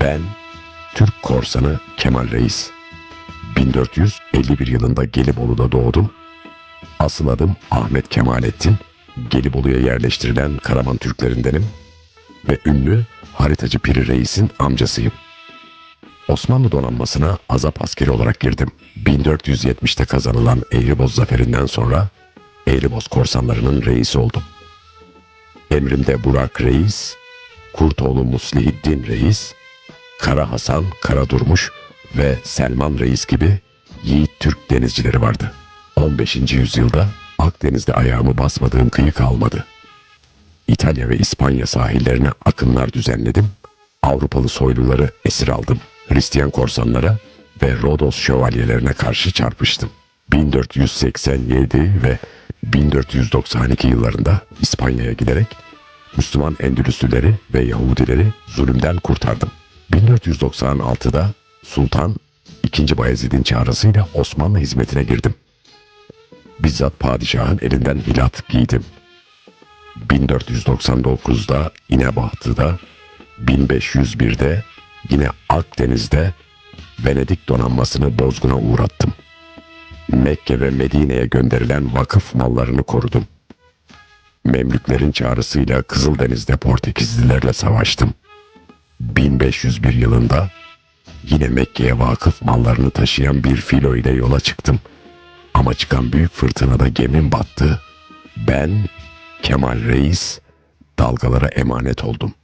Ben Türk korsanı Kemal Reis. 1451 yılında Gelibolu'da doğdum. Asıl adım Ahmet Kemalettin. Gelibolu'ya yerleştirilen Karaman Türklerindenim ve ünlü haritacı Piri Reis'in amcasıyım. Osmanlı donanmasına azap askeri olarak girdim. 1470'te kazanılan Eğriboz zaferinden sonra Eğriboz korsanlarının reisi oldum. Emrimde Burak Reis, Kurtoğlu Muslihiddin Reis, Kara Hasan, Kara Durmuş ve Selman Reis gibi yiğit Türk denizcileri vardı. 15. yüzyılda Akdeniz'de ayağımı basmadığım kıyı kalmadı. İtalya ve İspanya sahillerine akınlar düzenledim. Avrupalı soyluları esir aldım. Hristiyan korsanlara ve Rodos şövalyelerine karşı çarpıştım. 1487 ve 1492 yıllarında İspanya'ya giderek Müslüman Endülüslüleri ve Yahudileri zulümden kurtardım. 1496'da Sultan II. Bayezid'in çağrısıyla Osmanlı hizmetine girdim. Bizzat padişahın elinden hilat giydim. 1499'da İnebahtı'da, 1501'de yine Akdeniz'de Venedik donanmasını bozguna uğrattım. Mekke ve Medine'ye gönderilen vakıf mallarını korudum. Memlüklerin çağrısıyla Kızıldeniz'de Portekizlilerle savaştım. 1501 yılında yine Mekke'ye vakıf mallarını taşıyan bir filo ile yola çıktım. Ama çıkan büyük fırtınada gemim battı. Ben Kemal Reis dalgalara emanet oldum.